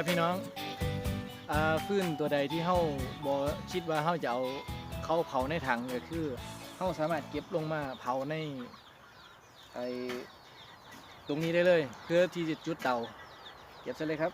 ครับพี่น้องอ่าฟื้นตัวใดที่เฮาบ่คิดว่าเฮาจะเอาเข้าเผาในถังก็คือเฮาสามารถเก็บลงมาเผาในไอตรงนี้ได้เลย เพื่อที่จะจุดเตาเก็บซะเลยครับ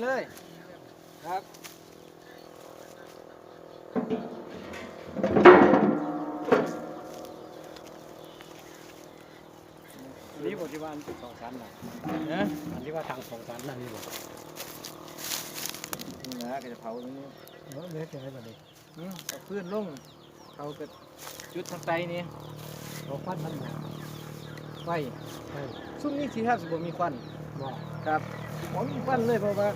นี่เลยครับนี่บอกที่ว่าอันสองชั้นน่ะนะอันที่ว่าทางสองชั้นนั่นนี่บอกนี่นะก็จะเผาตรงนี้เออเล็กยังไงแบบนี้อืมเอาฟืนลงเอากระจุดทางใต้นี่เราควันมันหนาไฟใช่ซุ่มนี้สีแทบสิบ่มีควันบอกครับ บ่มีควันเลยเพราะว่า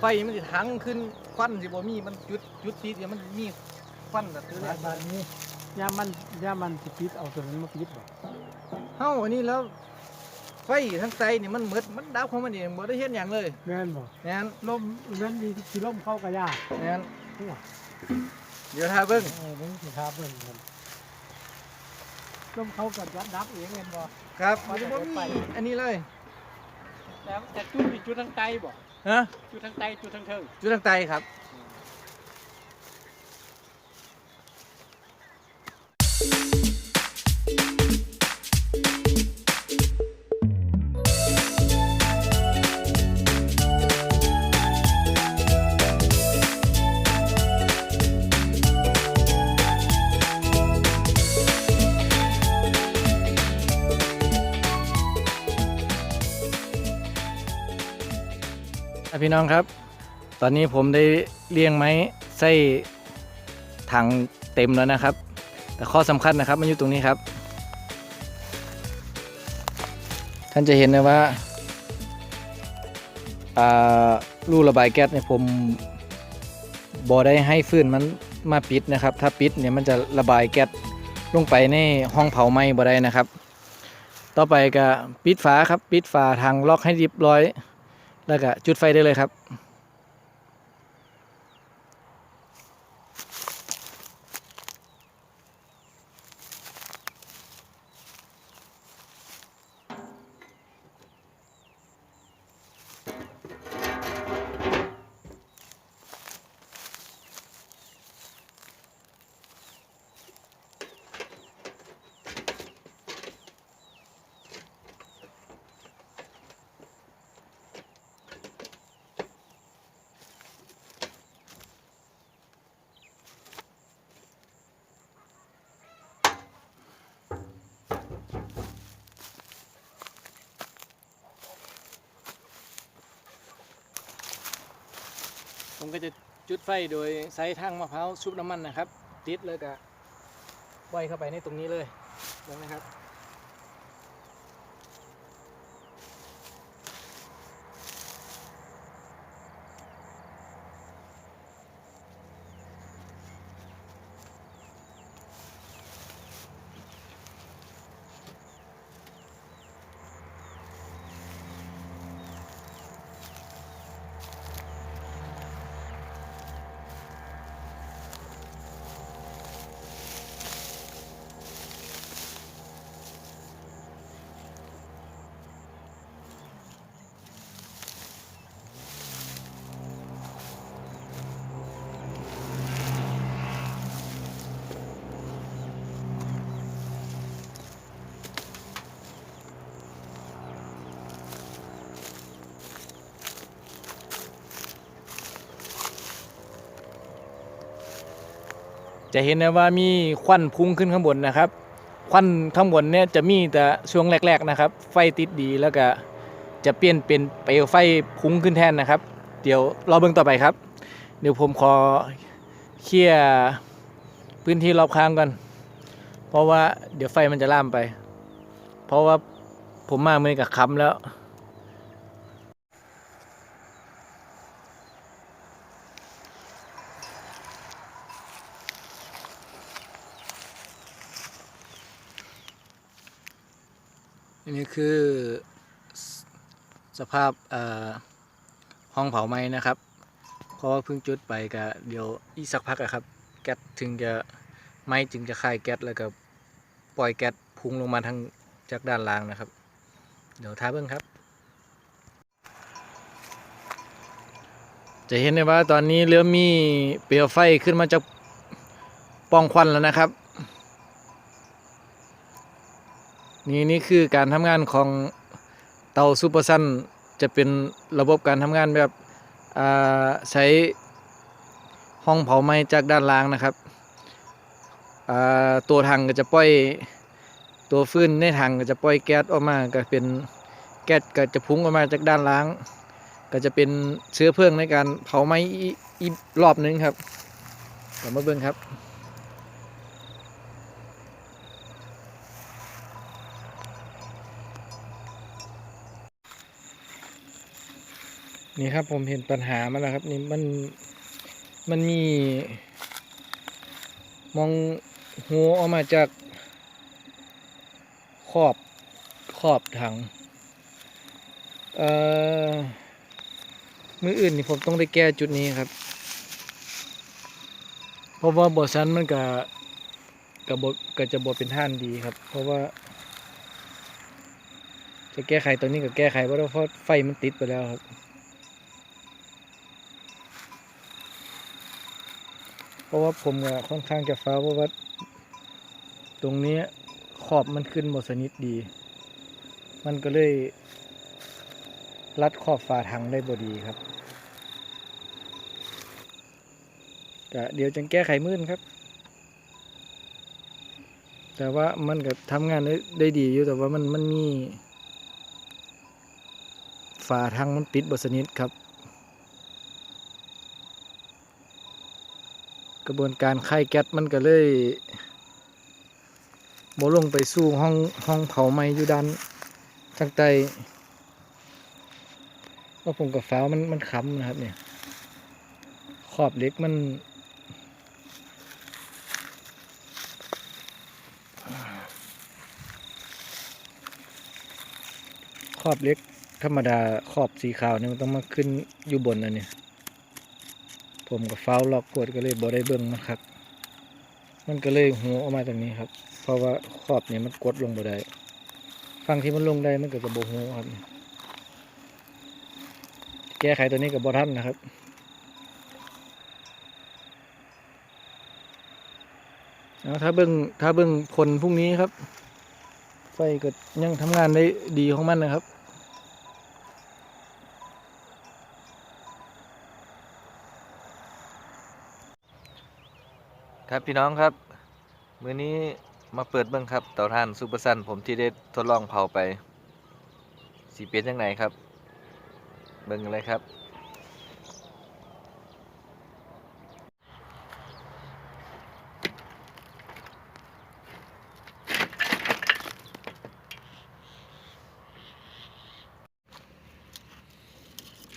ไฟมันสิทั้งขึ้นควันสิบ่มีมันจุดจุดติดเดี๋ยวมันมีควันแบบนี้บ้านบ้านนี้ย่ามันย่ามันสิปิดเอาตัวนั้นมาปิดบอกเฮาอันนี้แล้วไฟทางใต้นี่มันหมดมันดับของมันเองบ่ได้เฮ็ดหยังเลยแม่นบอกแม่นลมนั่นมีที่ลมเข้ากับย่าแม่นทั่วเดี๋ยวถ้าเบิ่งเออนี่สิครับเพิ่นมันลมเข้ากับยัดดับเองเห็นบอกครับเอามันแต่บ่ไฟมีอันนี้เลย แต่แต่จุดนี่จุดทางใต้บอกฮะจุดทางใต้จุดทางเทิงจุดทางใต้ครับ พี่น้องครับ ตอนนี้ผมได้เลี้ยงไม้ไส้ถังเต็มแล้วนะครับ แต่ข้อสำคัญนะครับมันอยู่ตรงนี้ครับ ท่านจะเห็นนะว่าอ่ารูระบายแก๊สเนี่ยผมบอได้ให้ฟื้นมันมาปิดนะครับ ถ้าปิดเนี่ยมันจะระบายแก๊สลงไปในห้องเผาไหม้บ่ได้นะครับ ต่อไปก็ปิดฝาครับ ปิดฝาทางล็อกให้เรียบร้อย แล้วก็จุดไฟได้เลยครับ ผมก็จะจุดไฟโดยใช้ทางมะพร้าวชุบน้ำมันนะครับ ติดเลยก็ไว้เข้าไปในตรงนี้เลยนะครับ จะเห็นนะว่ามีควันพุ่งขึ้นข้างบนนะครับ ควันข้างบนเนี่ยจะมีแต่ช่วงแรก ๆนะครับ ไฟติดดีแล้วก็จะเปลี่ยนเป็นเปลวไฟพุ่งขึ้นแทนนะครับ เดี๋ยวรอเบิ่งต่อไปครับ เดี๋ยวผมขอเคลียร์พื้นที่รอบข้างก่อนเพราะว่าเดี๋ยวไฟมันจะล่ามไป เพราะว่าผมมาเมื่อกับค้ำแล้ว นนี้คือสภาพห้องเผาไหม้นะครับ เพราะว่าเพิ่งจุดไปก็เดี๋ยวอีกสักพักอะครับ แก๊สถึงจะไหม้จึงจะคายแก๊สแล้วก็ปล่อยแก๊สพุ่งลงมาทางจากด้านล่างนะครับ เดี๋ยวท้าเบิ้งครับ จะเห็นได้ว่าตอนนี้เริ่มมีเปลวไฟขึ้นมาจากปล่องควันแล้วนะครับ นี่นี่คือการทำงานของเตาซูเปอร์ซันจะเป็นระบบการทำงานแบบใช้ห้องเผาไหม้จากด้านล่างนะครับ ตัวถังก็จะปล่อยตัวฟื้นในถังก็จะปล่อยแก๊สออกมาก็เป็นแก๊สก็จะพุ่งออกมาจากด้านล่าง ก็จะเป็นเชื้อเพลิงในการเผาไหม้อีกรอบนึงครับเดี๋ยวมาเบิ่งครับ นี่ครับผมเห็นปัญหามาแล้วครับ นี่มันมันมี มองหัวออกมาจากขอบขอบถัง เอ่อ มืออื่นนี่ผมต้องได้แก้จุดนี้ครับ เพราะว่าบอสันมันก็กับบก็จะบอเป็นท่านดีครับ เพราะว่า จะแก้ไขตรงนี้ก็แก้ไขว่าเพราะไฟมันติดไปแล้วครับ เพ ราะว่าผมก็ค่อนข้างจะฟ้าเพราะว่า ตรงนี้ขอบมันขึ้นหมดสนิทดี มันก็เลยรัดขอบฝาถังได้บดีครับก็เดี๋ยวจะแก้ไขมื่นครับ แต่ว่ามันก็ทำงานได้ได้ดีอยู่แต่ว่ามันมันมีฝาถังมันปิดบสนิทครับ กระบวนการไข้แก๊สมันก็เลยโมลงไปสู่ห้องห้องเผาไหม้อยู่ด้านทางใต้ก็ผมกับฟ้ามันมันค้ำนะครับเนี่ย ขอบเล็กมัน ขอบเล็กธรรมดาขอบสีขาวเนี่ยมันต้องมาขึ้นอยู่บนอันเนี่ย ผมกับฟ้าล็อกกดก็เลยบ่ได้เบิ่งมันครับ มันก็เลยหัวออกมาตรงนี้ครับ เพราะว่าขอบเนี่ยมันกดลงบ่ได้ฝั่งที่มันลงได้มันก็จะบ่หัวครับ แก้ไขตัวนี้กับบ่ทันนะครับเอาถ้าเบิ่งถ้าเบิ่งผลพรุ่งนี้ครับ ไฟก็ยังทำงานได้ดีของมันนะครับ ครับพี่น้องครับ มือนี้มาเปิดเบื้องครับเต่าท่านซูเปอร์ซันผมที่ได้ทดลองเผาไป สีเปลี่ยนยังไงครับ เบื้องเลยครับ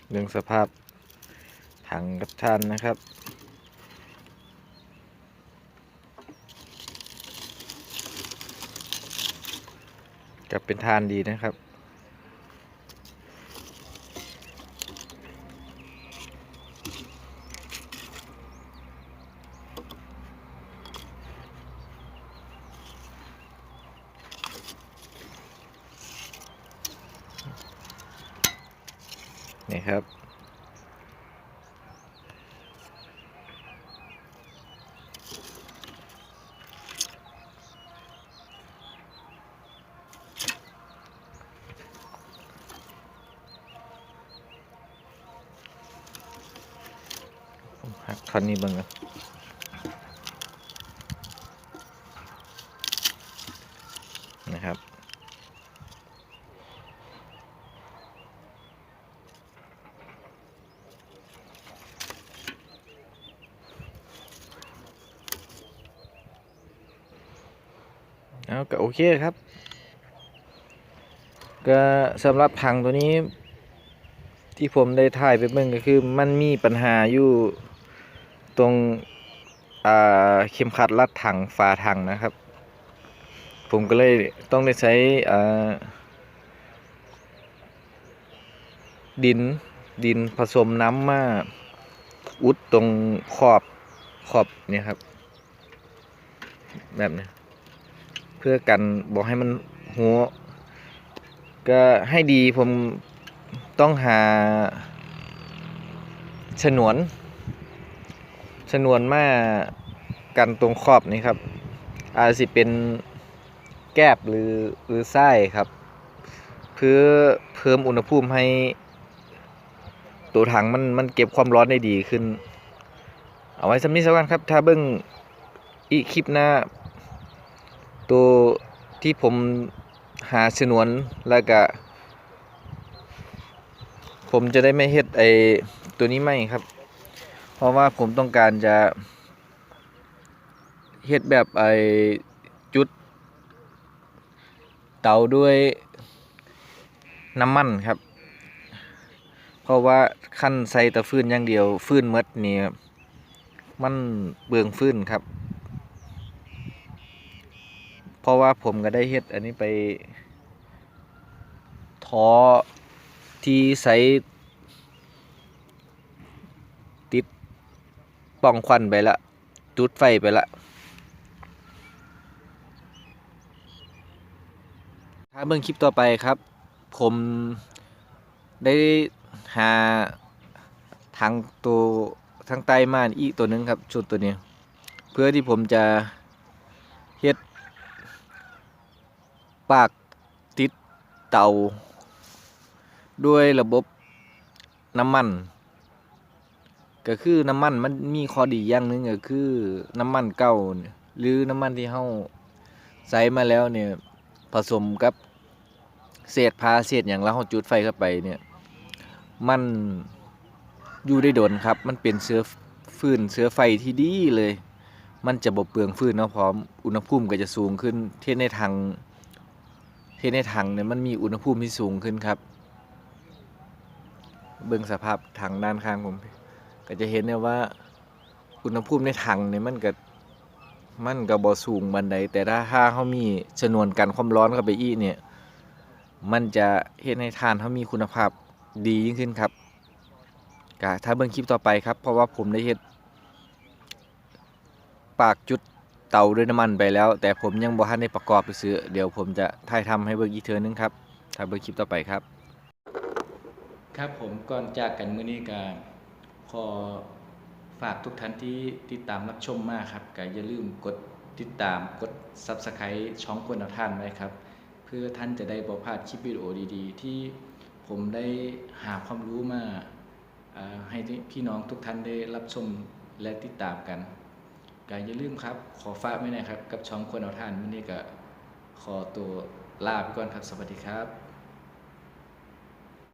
เรื่องสภาพถังกับท่านนะครับับเป็นทานดีนะครับ นี่ครับ ผมหักท่อนนี้บ้างนะนะครับ เอาก็โอเคครับ ก็สำหรับถังตัวนี้ที่ผมได้ถ่ายไปเบิ่งก็คือมันมีปัญหาอยู่ ตรงเข็มขัดรัดถังฝาถังนะครับ ผมก็เลยต้องได้ใช้ดินดินผสมน้ำมาอุดตรงขอบขอบเนี่ยครับ แบบนี้เพื่อกันบอกให้มันหัว ก็ให้ดีผมต้องหาฉนวน นวนมากันตรงขอบนี้ครับ อาจสิเป็นแกบหรือหรือไส้ครับ เพื่อเพิ่มอุณหภูมิให้ ตัวถังมันมันเก็บความร้อนได้ดีขึ้น เอาไว้สำนี้สักวันครับ ถ้าเบิ้งอีกคลิปหน้า ตัวที่ผมหาฉนวนแล้วก็ ผมจะได้ไม่เฮ็ดไอตัวนี้ไม่ครับ เพราะว่าผมต้องการจะเฮ็ดแบบไอจุด เตาด้วยน้ำมันครับ เพราะว่าขั้นใส่ตะฟืนอย่างเดียว ฟืนหมดนี่มันเบืองฟืนครับ เพราะว่าผมก็ได้เฮ็ดอันนี้ไปทอที่ใส่ติด ป้องควันไปละ จุดไฟไปละถ้าเบิ่งคลิปต่อไปครับ ผมได้หาทางตัวทางใต้ม่านอีกตัวหนึงครับ ชุดตัวนี้ เพื่อที่ผมจะเฮ็ดปากติดเตา ด้วยระบบน้ำมัน ก็คือน้ำมันมันมีข้อดีอย่างหนึ่งก็คือน้ำมันเก่าหรือน้ำมันที่เฮาใส่มาแล้วเนี่ยผสมกับเศษผ้าเศษอย่างแล้วเฮาจุดไฟเข้าไปเนี่ยมันอยู่ได้โดนครับ มันเป็นเชื้อฟืนเชื้อไฟที่ดีเลย มันจะบ่เปลืองฟืนเนาะพร้อมอุณหภูมิก็จะสูงขึ้น เทียบในทางเทในถังเนี่ยมันมีอุณหภูมิที่สูงขึ้นครับ เบิ่งสภาพถังด้านข้างผม ก็จะเห็นเนี่ยว่าอุณหภูมิในถังเนี่ยมันก็มันก็บ่สูงบันไดแต่ถ้าถ้าเขามีชนวนกันความร้อนเข้าไปอีกเนี่ย มันจะเฮ็ดให้ทานเขามีคุณภาพดียิ่งขึ้นครับก็ถ้าเบิ่งคลิปต่อไปครับ เพราะว่าผมได้เฮ็ดปากจุดเตาด้วยน้ำมันไปแล้ว แต่ผมยังบ่ทันได้ประกอบไปซื้อเดี๋ยวผมจะถ่ายทำให้เบิ่งอีกเทื่อนึงครับถ้าเบิ่งคลิปต่อไปครับ ครับผมก่อนจากกันมื้อนี้ก็ข อฝากทุกท่านที่ติดตามรับชมมากครับก็อย่าลืมกดติดตามกด Subscribe ช่องกวนเอาท่านไว้ครับ เพื่อท่านจะได้บ่พลาดคลิปวิดีโอดีๆ ที่ผมได้หาความรู้มาให้พี่น้องทุกท่านได้รับชมและติดตามกันก็อย่าลืมครับ ขอฝากไว้นะครับ กับช่องคนเอาท่านวันนี้ก็ขอตัวลาไปก่อนครับ สวัสดีครับ